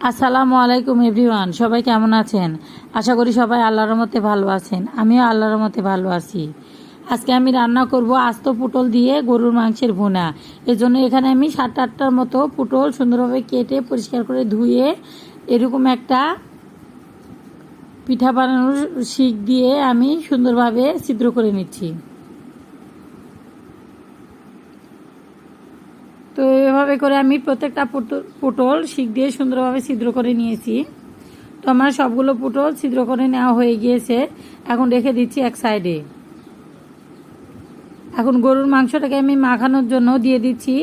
আসসালামু আলাইকুম এভরিওয়ান, সবাই কেমন আছেন? আশা করি সবাই আল্লাহর মতে ভালো আছেন। আমিও আল্লাহর মতে ভালো আছি। আজকে আমি রান্না করব আস্ত পুটল দিয়ে গরুর মাংসের ভুনা। এজন্য এখানে আমি সাত আটটার মতো পুটল সুন্দরভাবে কেটে পরিষ্কার করে ধুয়ে এরকম একটা পিঠা বানানোর শিক দিয়ে আমি সুন্দরভাবে ছিদ্র করে নিচ্ছি তো এভাবে করে আমি প্রত্যেকটা পুটল শিক দিয়ে সুন্দরভাবে ছিদ্র করে নিয়েছি। তো আমার সবগুলো পুটল ছিদ্র করে নেওয়া হয়ে গিয়েছে। এখন রেখে দিচ্ছি এক সাইডে। এখন গরুর মাংসটাকে আমি মাখানোর জন্য দিয়ে দিচ্ছি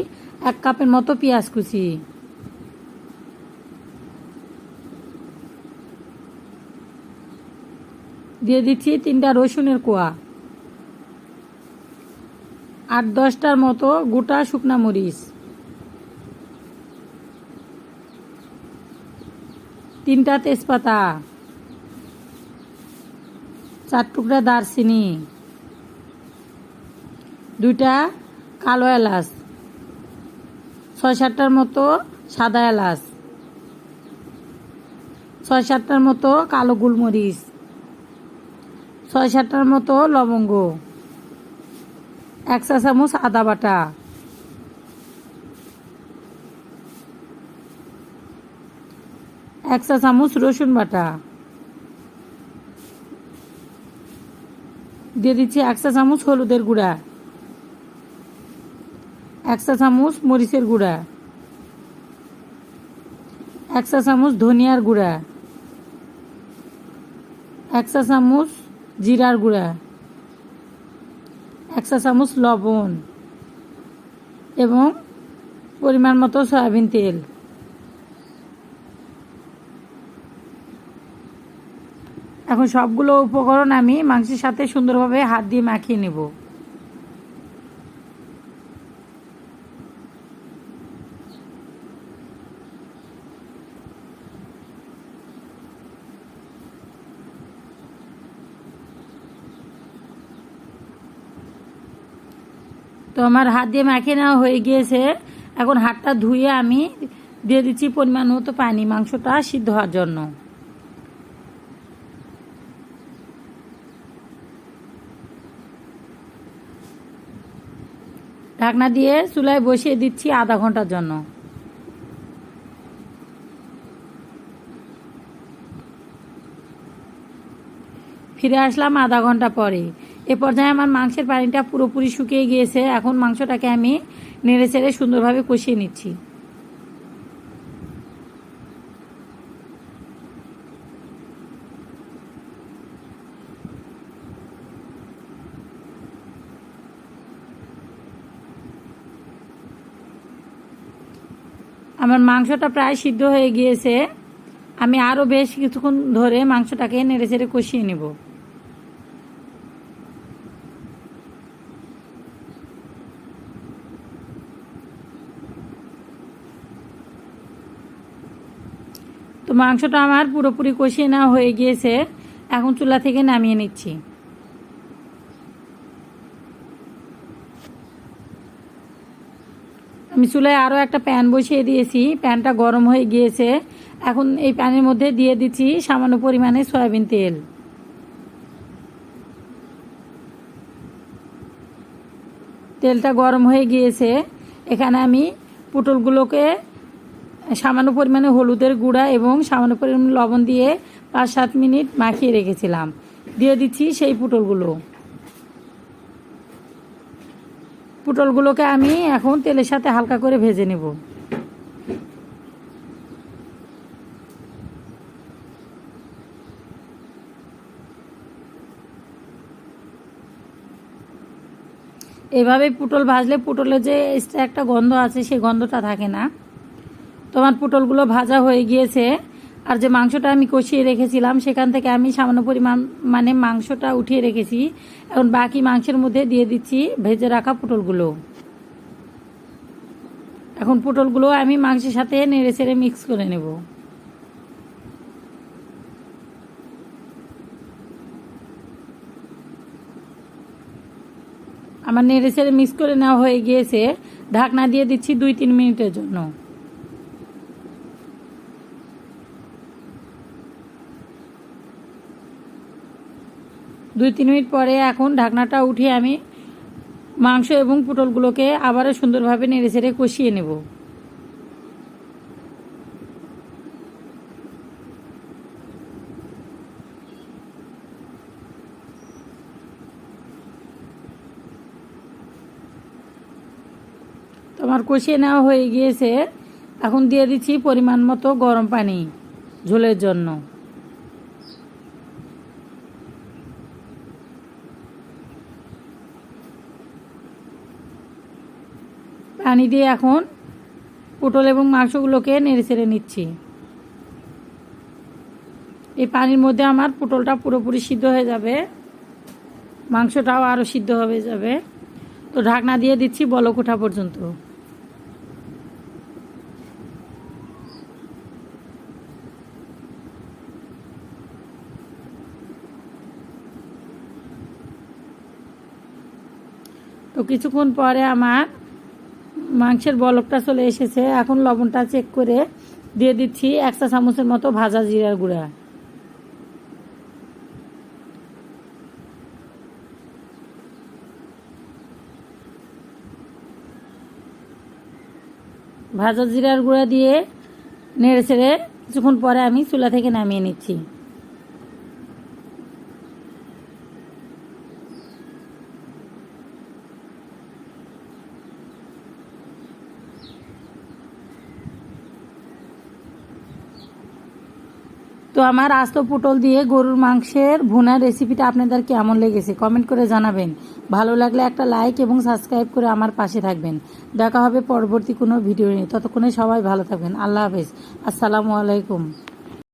এক কাপের মতো পেঁয়াজ কুচি। দিয়ে দিচ্ছি তিনটা রসুনের কোয়া। আট দশটার মতো গোটা শুকনা মরিচ। তিনটা তেজপাতা, চার টুকরা দারচিনি, দুইটা কালো এলাচ, ছয় সাতটার মতো সাদা এলাচ, ছয় সাতটার মতো কালো গোলমরিচ, ছয় সাতটার মতো লবঙ্গ, এক চা চামচ আদা বাটা এক চা চামচ রসুন বাটা। দিয়ে দিচ্ছি এক চা চামচ হলুদের গুঁড়া। এক চা চামচ মরিচের গুঁড়া। এক চা চামচ ধনিয়ার গুঁড়া। এক চা চামচ জিরার গুঁড়া। এক চা চামচ লবণ। এবং পরিমাণ মতো সয়াবিন তেল। এখন সবগুলো উপকরণ আমি মাংসের সাথে সুন্দরভাবে হাত দিয়ে মাখিয়ে নেব। তো আমার হাত দিয়ে মাখিয়ে নেওয়া হয়ে গিয়েছে। এখন হাতটা ধুয়ে আমি দিয়ে দিচ্ছি পরিমাণ মতো পানি মাংসটা সিদ্ধ হওয়ার জন্য। ঢাকনা দিয়ে চুলায় বসিয়ে দিচ্ছি আধা ঘণ্টার জন্য। ফিরে আসলাম আধা ঘণ্টা পরে। এ পর্যায়ে আমার মাংসের পানিটা পুরোপুরি শুকিয়ে গিয়েছে। এখন মাংসটাকে আমি নেড়ে চেড়ে সুন্দরভাবে কষিয়ে নিচ্ছি। আমার মাংসটা প্রায় সিদ্ধ হয়ে গিয়েছে। আমি আরও বেশ কিছুক্ষণ ধরে মাংসটাকে নেড়ে চেড়ে কষিয়ে নেব। তো মাংসটা আমার পুরোপুরি কষিয়ে নেওয়া হয়ে গিয়েছে। এখন চুলা থেকে নামিয়ে নিচ্ছি। আমি চুলায় আরও একটা প্যান বসিয়ে দিয়েছি। প্যানটা গরম হয়ে গিয়েছে। এখন এই প্যানের মধ্যে দিয়ে দিচ্ছি সামান্য পরিমাণে সয়াবিন তেল। তেলটা গরম হয়ে গিয়েছে। এখানে আমি পুটলগুলোকে সামান্য পরিমাণে হলুদের গুঁড়া এবং সামান্য পরিমাণে লবণ দিয়ে পাঁচ সাত মিনিট মাখিয়ে রেখেছিলাম। দিয়ে দিচ্ছি সেই পুটলগুলো। পুটলগুলোকে আমি এখন তেলের সাথে হালকা করে ভেজে নেব। এভাবে পুটল ভাজলে পুটলের যে একটা গন্ধ আছে, সেই গন্ধটা থাকে না। তোমার পুটলগুলো ভাজা হয়ে গিয়েছে। আর যে মাংসটা আমি কষিয়ে রেখেছিলাম, সেখান থেকে আমি সামান্য পরিমাণ মানে মাংসটা উঠিয়ে রেখেছি। এখন বাকি মাংসের মধ্যে দিয়ে দিচ্ছি ভেজে রাখা পুটলগুলো। এখন পুটলগুলো আমি মাংসের সাথে নেড়ে চেড়ে মিক্স করে নেব। আমার নেড়ে চেড়ে মিক্স করে নেওয়া হয়ে গিয়েছে। ঢাকনা দিয়ে দিচ্ছি দুই তিন মিনিটের জন্য। দুই তিন মিনিট পরে এখন ঢাকনাটা উঠিয়ে আমি মাংস এবং পটলগুলোকে আবারও সুন্দরভাবে নেড়ে চেড়ে কষিয়ে নেব। তোমার কষিয়ে নেওয়া হয়ে গিয়েছে। এখন দিয়ে দিচ্ছি পরিমাণ মতো গরম পানি ঝোলের জন্য। পানি দিয়ে এখন পটল এবং মাংসগুলোকে নেড়ে ছেড়ে নিচ্ছি। এই পানির মধ্যে আমার পটলটা পুরোপুরি সিদ্ধ হয়ে যাবে। মাংসটাও আরও সিদ্ধ হয়ে যাবে। তো ঢাকনা দিয়ে দিচ্ছি বলক ওঠা পর্যন্ত। তো কিছুক্ষণ পরে আমার মাংসের বলকটা চলে এসেছে। এখন লবণটা চেক করে দিয়ে দিচ্ছি এক চা চামচের মতো ভাজা জিরার গুঁড়া। ভাজা জিরার গুঁড়া দিয়ে নেড়ে ছেড়ে কিছুক্ষণ পরে আমি চুলা থেকে নামিয়ে নিচ্ছি। তো আমার আস্ত পটল দিয়ে গরুর মাংসের ভুনার রেসিপিটা আপনাদের কেমন লেগেছে কমেন্ট করে জানাবেন। ভালো লাগলে একটা লাইক এবং সাবস্ক্রাইব করে আমার পাশে থাকবেন। দেখা হবে পরবর্তী কোনো ভিডিও নিয়ে। ততক্ষণে সবাই ভালো থাকবেন। আল্লাহ হাফেজ। আসসালামু আলাইকুম।